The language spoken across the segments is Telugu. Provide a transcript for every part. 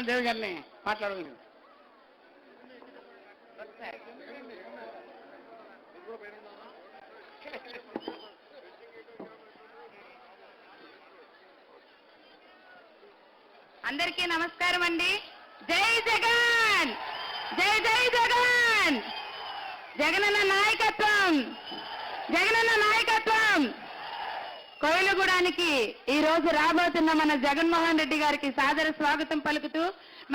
మన దేవి గారిని. మాట్లాడగలిగారు అందరికీ నమస్కారం అండి. జై జగన్! జై జై జగన్! జగనన్న నాయకత్వం! జగనన్న నాయకత్వం! కోయిలగూడానికి ఈ రోజు రాబోతున్న మన జగన్మోహన్ రెడ్డి గారికి సాదర స్వాగతం పలుకుతూ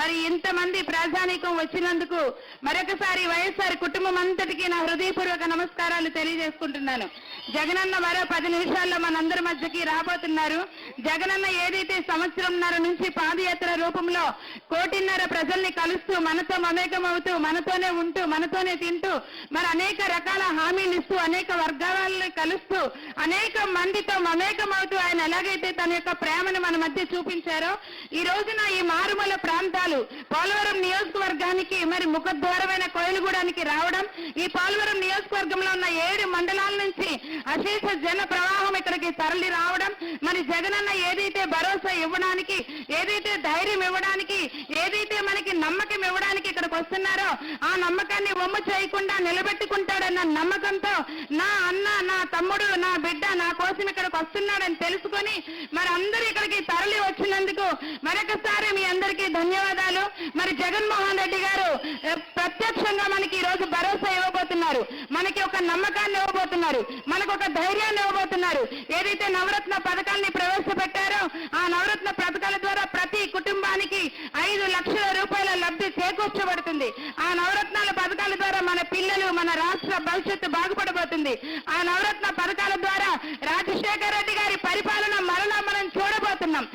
మరి ఇంతమంది ప్రాధాన్యకం వచ్చినందుకు మరొకసారి వైఎస్ఆర్ కుటుంబం అంతటికీ నా హృదయపూర్వక నమస్కారాలు తెలియజేసుకుంటున్నాను. జగనన్న మరో పది నిమిషాల్లో మనందరి మధ్యకి రాబోతున్నారు. జగనన్న ఏదైతే సంవత్సరంన్నర నుంచి పాదయాత్ర రూపంలో కోటిన్నర ప్రజల్ని కలుస్తూ మనతో మమేకమవుతూ మనతోనే ఉంటూ మనతోనే తింటూ మరి అనేక రకాల హామీలు ఇస్తూ అనేక వర్గాలని కలుస్తూ అనేక మందితో మమేకమవుతూ ఆయన ఎలాగైతే తన యొక్క ప్రేమను మన మధ్య చూపించారో ఈ రోజున ఈ మారుమూల ప్రాంతాలు పోలవరం నియోజకవర్గానికి మరి ముఖద్వారమైన కోయలుగూడానికి రావడం ఈ పోలవరం నియోజకవర్గంలో ఉన్న ఏడు మండలాల నుంచి అశేష జన ప్రవాహం ఇక్కడికి తరలి రావడం మరి జగనన్న ఏదైతే భరోసా ఇవ్వడానికి ఏదైతే ధైర్యం ఇవ్వడానికి ఏదైతే మనకి నమ్మకం ఇవ్వడానికి ఇక్కడికి వస్తున్నారో ఆ నమ్మకాన్ని ఒమ్ము చేయకుండా నిలబెట్టుకుంటాడన్న నమ్మకంతో నా అన్న నా తమ్ముడు నా బిడ్డ నా కోసం ఇక్కడికి వస్తున్నాడని తెలుసుకొని మరి అందరూ ఇక్కడికి తరలి వచ్చి మరొకసారి మీ అందరికీ ధన్యవాదాలు. మరి జగన్మోహన్ రెడ్డి గారు ప్రత్యక్షంగా మనకి ఈ రోజు భరోసా ఇవ్వబోతున్నారు. మనకి ఒక నమ్మకాన్ని ఇవ్వబోతున్నారు. మనకు ఒక ధైర్యాన్ని ఇవ్వబోతున్నారు. ఏదైతే నవరత్న పథకాన్ని ప్రవేశపెట్టారో ఆ నవరత్న పథకాల ద్వారా ప్రతి కుటుంబానికి ఐదు లక్షల రూపాయల లబ్ధి చేకూర్చబడుతుంది. ఆ నవరత్నాల పథకాల ద్వారా మన పిల్లలు మన రాష్ట్ర భవిష్యత్తు బాగుపడబోతుంది. ఆ నవరత్న పథకాల ద్వారా రాజశేఖర రెడ్డి గారి పరిపాలన మరలా మనం చూడబోతున్నాం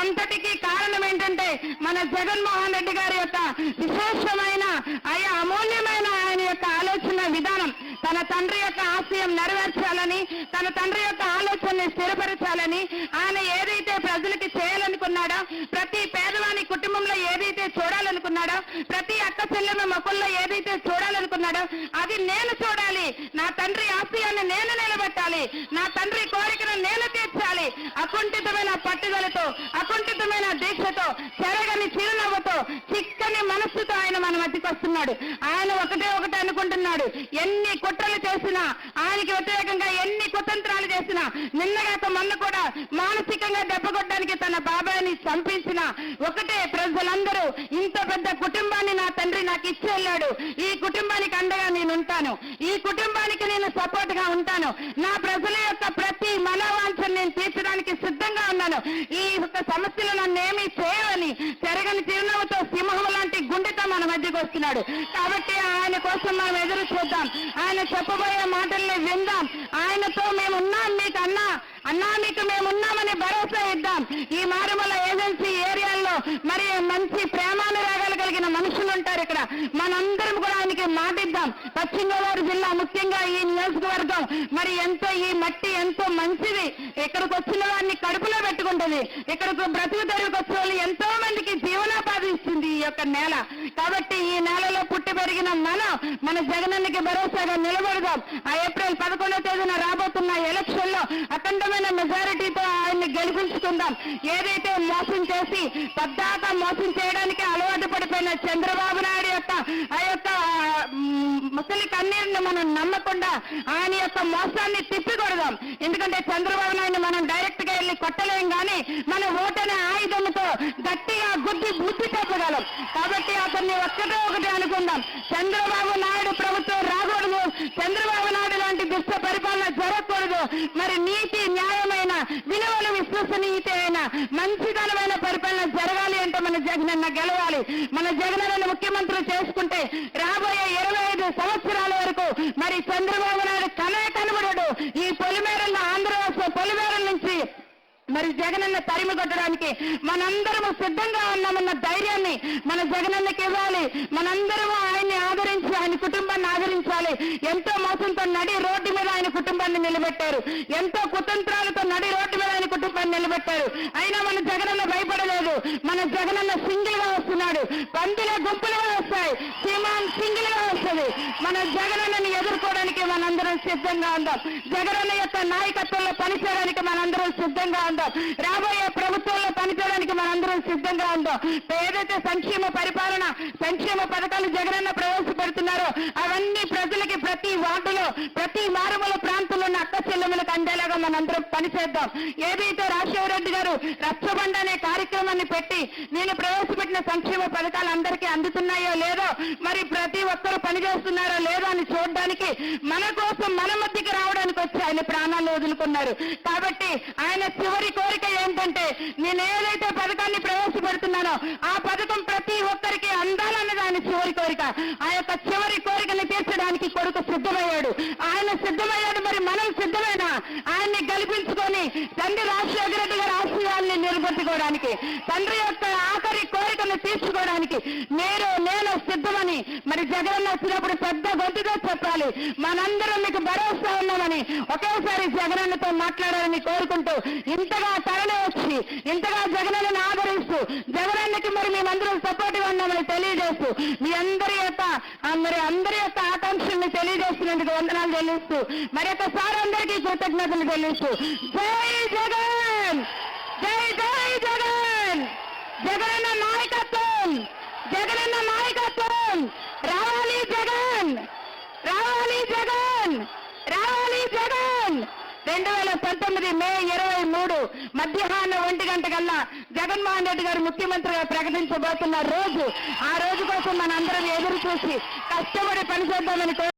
దీనంతటికీ కారణం ఏంటంటే మన జగన్మోహన్ రెడ్డి గారి యొక్క విశేషమైన అయా అమూల్యమైన ఆయన యొక్క ఆలోచన విధానం తన తండ్రి యొక్క ఆశయం నెరవేర్చాలని తన తండ్రి యొక్క ఆలోచనని స్థిరపరచాలని ఆయన ఏదైతే ప్రజలకి చేయాలనుకున్నాడో ప్రతి పేదవాని కుటుంబంలో ఏదైతే చూడాలనుకున్నాడో ప్రతి అక్క చెల్లెమ్మ మొక్కల్లో ఏదైతే చూడాలనుకున్నాడో అది నేను చూడాలి నా తండ్రి ఆశయాన్ని నేను నిలబెట్టాలి నా తండ్రి అకుంఠితమైన పట్టుదలతో అకుంఠితమైన దీక్షతో చెరగని చిరునవ్వుతో చిక్కని మనస్సుతో ఆయన మన మధ్యకొస్తున్నాడు ఆయన ఒకటే ఒకటే అనుకుంటున్నాడు. ఎన్ని కుట్రలు చేసినా ఆయనకి వ్యతిరేకంగా ఎన్ని కుతంత్రాలు చేసినా నిన్నగాక మొన్న కూడా మానసికంగా దెబ్బకొట్టడానికి తన బాబాయిని చంపించిన ఒకటే ప్రజలందరూ ఇంత పెద్ద కుటుంబాన్ని నా తండ్రి నాకు ఇచ్చి వెళ్ళాడు. ఈ కుటుంబానికి అండగా నేను ఉంటాను ఈ కుటుంబానికి నేను సపోర్ట్గా ఉంటాను. నా ప్రజల యొక్క ప్రతి మనోవాంఛను నేను తీర్చడానికి సిద్ధంగా ఉన్నాను ఈ యొక్క సమస్యలు నన్నేమీ చేయవని చెరగని చిరునవ్వుతో సింహం లాంటి గుండెతో మన మధ్యకు వస్తున్నాడు. కాబట్టి ఆయన కోసం మనం ఎదురు చూద్దాం. ఆయన చెప్పబోయే మాటల్ని విందాం. ఆయనతో మేము ఉన్నాం మీకు అన్నా అన్నా మీకు మేము ఉన్నామని భరోసా ఇద్దాం ఈ మారుమల ఏజెన్సీ ఏరియాల్లో మరి మంచి ప్రేమానురాగాలు కలిగిన మనుషులు ఉంటారు ఇక్కడ మనందరం కూడా ఆయనకి మాటిద్దాం పశ్చిమ గోదావరి జిల్లా ముఖ్యంగా ఈ నియోజకవర్గం. మరి ఎంతో ఈ మట్టి ఎంతో మంచిది. ఇక్కడికి వచ్చిన వారిని కడుపులో పెట్టుకుంటుంది. ఇక్కడికి బ్రతుకు తెరువుకు వచ్చిన వాళ్ళు ఎంతో మందికి యొక్క నేల. కాబట్టి ఈ నేలలో పుట్టి పెరిగిన మనం మన జగనన్నకి భరోసాగా నిలబడదాం. ఆ ఏప్రిల్ పదకొండో తేదీన రాబోతున్న ఎలక్షన్లో అఖండమైన మెజారిటీతో ఆయన్ని గెలిపించుకుందాం. ఏదైతే మోసం చేసి పద్దాక మోసం చేయడానికి అలవాటు పడిపోయిన చంద్రబాబు నాయుడు యొక్క ఆ యొక్క ముసలి కన్నీరుని మనం నమ్మకుండా ఆయన యొక్క మోసాన్ని తిప్పికొడదాం. ఎందుకంటే చంద్రబాబు నాయుడు ఒక్కటే ఒకటి అనుకుందాం. చంద్రబాబు నాయుడు ప్రభుత్వం రాకూడదు. చంద్రబాబు నాయుడు లాంటి దుష్ట పరిపాలన జరగకూడదు. మరి నీతి న్యాయమైన విలువలు విశ్వసనీయత అయిన మంచితనమైన పరిపాలన జరగాలి అంటే మన జగనన్న గెలవాలి. మన జగనన్న ముఖ్యమంత్రి చేసుకుంటే రాబోయే ఇరవై సంవత్సరాల వరకు మరి చంద్రబాబు నాయుడు కనే కనబడడు ఈ పొలిమేరల ఆంధ్ర పొలిమేరల నుంచి మరి జగనన్న తరిమి కొట్టడానికి మనందరము సిద్ధంగా ఉన్నామన్న ధైర్యాన్ని మన జగనన్నకి ఇవ్వాలి. మనందరము ఆయన్ని ఆదరించి ఆయన కుటుంబాన్ని ఆదరించాలి. ఎంతో మోసంతో నడి రోడ్డు మీద ఆయన కుటుంబాన్ని నిలబెట్టారు. ఎంతో కుతంత్రాలతో నడి రోడ్డు మీద ఆయన కుటుంబాన్ని నిలబెట్టారు. అయినా మన జగనన్న భయపడలేదు. మన జగనన్న సింగిల్గా ఉన్నాడు. పందుల గుంపులుగా వస్తాయి. సీమాన్ సింగిల్గా వస్తుంది. మన జగనన్నని ఎదుర్కోవడానికి మనందరం సిద్ధంగా ఉందాం. జగనన్న యొక్క నాయకత్వంలో పనిచేయడానికి మనందరం సిద్ధంగా ఉందాం. రాబోయే ప్రభుత్వంలో పనిచేయడానికి మనందరం సిద్ధంగా ఉందాం. ఏదైతే సంక్షేమ పరిపాలన సంక్షేమ పథకాలు జగనన్న ప్రవేశపెడుతున్నారో అవన్నీ ప్రజలకి ప్రతి వార్డులో ప్రతి మారుమూల ప్రాంతంలో ఉన్న అక్క చెల్లెములకు అందేలాగా మనందరం పనిచేద్దాం. ఏదైతే రాజశేఖర రెడ్డి గారు రచ్చబండ అనే కార్యక్రమాన్ని పెట్టి నేను ప్రవేశపెట్టిన సంక్షేమ పథకాలు అందరికీ అందుతున్నాయో లేదో మరి ప్రతి ఒక్కరు పనిచేస్తున్నారో లేదో అని చూడడానికి మన కోసం మన మధ్యకి రావడానికి వచ్చి ఆయన ప్రాణాలు వదులుకున్నారు. కాబట్టి ఆయన చివరి కోరిక ఏంటంటే నేను ఏదైతే పథకాన్ని ప్రవేశపెడుతున్నానో ఆ పథకం ప్రతి ఒక్కరికి అందాలన్నది ఆయన చివరి కోరిక. ఆ యొక్క చివరి కోరికని తీర్చడానికి కొడుకు సిద్ధమయ్యాడు. ఆయన సిద్ధమయ్యాడు మరి మనం సిద్ధమేనా? ఆయన్ని గెలిపించుకొని తండ్రి రాజశేఖర రెడ్డి గారి ఆశయాల్ని నిలబెట్టుకోవడానికి తండ్రి యొక్క మీరు నేను సిద్ధమని మరి జగన్ వచ్చినప్పుడు పెద్ద గొంతుగా చెప్పాలి. మనందరం మీకు భరోసా ఉన్నామని ఒకేసారి జగనన్నతో మాట్లాడాలని కోరుకుంటూ ఇంతగా తరలి వచ్చి ఇంతగా జగనన్నను ఆదరిస్తూ జగనన్నకి మరి మేమందరం సపోర్ట్ ఉన్నామని తెలియజేస్తూ మీ అందరి యొక్క మరి అందరి యొక్క ఆకాంక్షల్ని తెలియజేస్తున్నందుకు వందనాలు చెల్లిస్తూ మరి ఒకసారి అందరికీ కృతజ్ఞతలు చెల్లిస్తూ జై జగన్ జై జై జగన్ జగనన్న నాయకత్వం జగనన్న నాయకత్వం. రావాలి జగన్. రావాలి జగన్. రావాలి జగన్. రెండు వేల పంతొమ్మిది మే ఇరవై మూడు మధ్యాహ్నం ఒంటి గంట కల్లా జగన్మోహన్ రెడ్డి గారు ముఖ్యమంత్రిగా ప్రకటించబోతున్న రోజు. ఆ రోజు కోసం మనందరం ఎదురు చూసి కష్టపడి పనిచేద్దామని